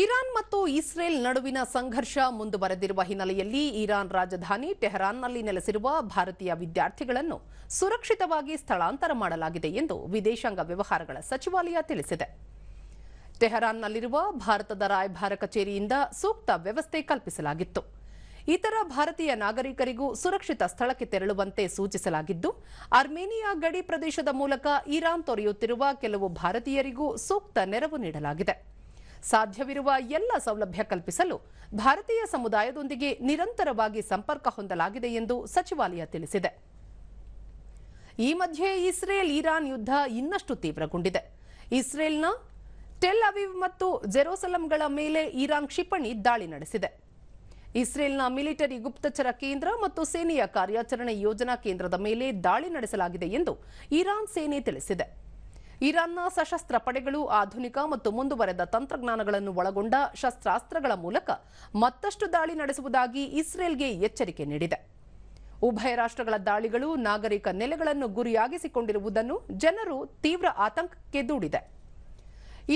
Iran ಮತ್ತು Israel ನಡುವಿನ ಸಂಘರ್ಷ ಮುಂದುವರೆದಿರುವ ಹಿನ್ನೆಲೆಯಲ್ಲಿ ಇರಾನ್ ರಾಜಧಾನಿ ಟೆಹರಾನ್ನಲ್ಲಿ ನೆಲೆಸಿರುವ ಭಾರತೀಯ ವಿದ್ಯಾರ್ಥಿಗಳನ್ನು ಸುರಕ್ಷಿತವಾಗಿ ಸ್ಥಳಾಂತರ ಮಾಡಲಾಗಿದೆ ಎಂದು ವಿದೇಶಾಂಗ ವ್ಯವಹಾರಗಳ ಸಚಿವಾಲಯ ತಿಳಿಸಿದೆ. ಟೆಹರಾನ್ನಲ್ಲಿರುವ ಭಾರತದ ರಾಯಭಾರ ಕಚೇರಿಯಿಂದ ಸೂಕ್ತ ವ್ಯವಸ್ಥೆ ಕಲ್ಪಿಸಲಾಗಿತ್ತು. ಇತರ ಭಾರತೀಯ ನಾಗರಿಕರಿಗೂ ಸುರಕ್ಷಿತ ಸ್ಥಳಕ್ಕೆ ತೆರಳುವಂತೆ ಸೂಚಿಸಲಾಗಿದ್ದು, ಅರ್ಮೇನಿಯಾ ಗಡಿ ಪ್ರದೇಶದ ಮೂಲಕ ಇರಾನ್ ತೊರೆಯುತ್ತಿರುವ ಕೆಲವು ಭಾರತೀಯರಿಗೂ ಸೂಕ್ತ ನೆರವು ನೀಡಲಾಗಿದೆ. ಸಾಧ್ಯವಿರುವ ಎಲ್ಲ ಸೌಲಭ್ಯ ಕಲ್ಪಿಸಲು ಭಾರತೀಯ ಸಮುದಾಯದೊಂದಿಗೆ ನಿರಂತರವಾಗಿ ಸಂಪರ್ಕ ಹೊಂದಲಾಗಿದೆ ಎಂದು ಸಚಿವಾಲಯ ತಿಳಿಸಿದೆ. ಈ ಮಧ್ಯೆ ಇಸ್ರೇಲ್ ಇರಾನ್ ಯುದ್ಧ ಇನ್ನಷ್ಟು ತೀವ್ರಗೊಂಡಿದೆ. ಇಸ್ರೇಲ್ನ ಟೆಲ್ ಅವಿವ್ ಮತ್ತು ಜೆರೋಸಲಂಗಳ ಮೇಲೆ ಇರಾನ್ ಕ್ಷಿಪಣಿ ದಾಳಿ ನಡೆಸಿದೆ. ಇಸ್ರೇಲ್ನ ಮಿಲಿಟರಿ ಗುಪ್ತಚರ ಕೇಂದ್ರ ಮತ್ತು ಸೇನೆಯ ಕಾರ್ಯಾಚರಣೆ ಯೋಜನಾ ಕೇಂದ್ರದ ಮೇಲೆ ದಾಳಿ ನಡೆಸಲಾಗಿದೆ ಎಂದು ಇರಾನ್ ಸೇನೆ ತಿಳಿಸಿದೆ. ಇರಾನ್ನ ಸಶಸ್ತ್ರ ಪಡೆಗಳು ಆಧುನಿಕ ಮತ್ತು ಮುಂದುವರೆದ ತಂತ್ರಜ್ಞಾನಗಳನ್ನು ಒಳಗೊಂಡ ಶಸ್ತ್ರಾಸ್ತ್ರಗಳ ಮೂಲಕ ಮತ್ತಷ್ಟು ದಾಳಿ ನಡೆಸುವುದಾಗಿ ಇಸ್ರೇಲ್ಗೆ ಎಚ್ಚರಿಕೆ ನೀಡಿದೆ. ಉಭಯ ರಾಷ್ಟ್ರಗಳ ದಾಳಿಗಳು ನಾಗರಿಕ ನೆಲೆಗಳನ್ನು ಗುರಿಯಾಗಿಸಿಕೊಂಡಿರುವುದನ್ನು ಜನರು ತೀವ್ರ ಆತಂಕಕ್ಕೆ ದೂಡಿದೆ.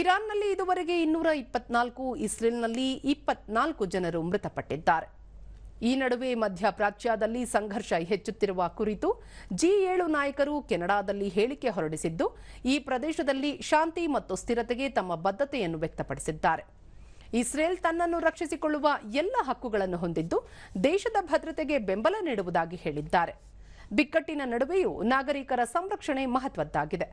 ಇರಾನ್ನಲ್ಲಿ ಇದುವರೆಗೆ ಇನ್ನೂರ ಇಪ್ಪತ್ನಾಲ್ಕು, ಇಸ್ರೇಲ್ನಲ್ಲಿ ಇಪ್ಪತ್ನಾಲ್ಕು ಜನರು ಮೃತಪಟ್ಟಿದ್ದಾರೆ. ಈ ನಡುವೆ ಮಧ್ಯಪ್ರಾಚ್ಯದಲ್ಲಿ ಸಂಘರ್ಷ ಹೆಚ್ಚುತ್ತಿರುವ ಕುರಿತು ಜಿ ಏಳು ನಾಯಕರು ಕೆನಡಾದಲ್ಲಿ ಹೇಳಿಕೆ ಹೊರಡಿಸಿದ್ದು, ಈ ಪ್ರದೇಶದಲ್ಲಿ ಶಾಂತಿ ಮತ್ತು ಸ್ಥಿರತೆಗೆ ತಮ್ಮ ಬದ್ಧತೆಯನ್ನು ವ್ಯಕ್ತಪಡಿಸಿದ್ದಾರೆ. ಇಸ್ರೇಲ್ ತನ್ನನ್ನು ರಕ್ಷಿಸಿಕೊಳ್ಳುವ ಎಲ್ಲ ಹಕ್ಕುಗಳನ್ನು ಹೊಂದಿದ್ದು, ದೇಶದ ಭದ್ರತೆಗೆ ಬೆಂಬಲ ನೀಡುವುದಾಗಿ ಹೇಳಿದ್ದಾರೆ. ಬಿಕ್ಕಟ್ಟಿನ ನಡುವೆಯೂ ನಾಗರಿಕರ ಸಂರಕ್ಷಣೆ ಮಹತ್ವದ್ದಾಗಿದೆ.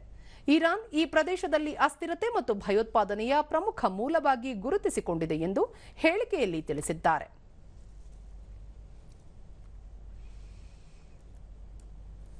ಇರಾನ್ ಈ ಪ್ರದೇಶದಲ್ಲಿ ಅಸ್ಥಿರತೆ ಮತ್ತು ಭಯೋತ್ಪಾದನೆಯ ಪ್ರಮುಖ ಮೂಲವಾಗಿ ಗುರುತಿಸಿಕೊಂಡಿದೆ ಎಂದು ಹೇಳಿಕೆಯಲ್ಲಿ ತಿಳಿಸಿದ್ದಾರೆ.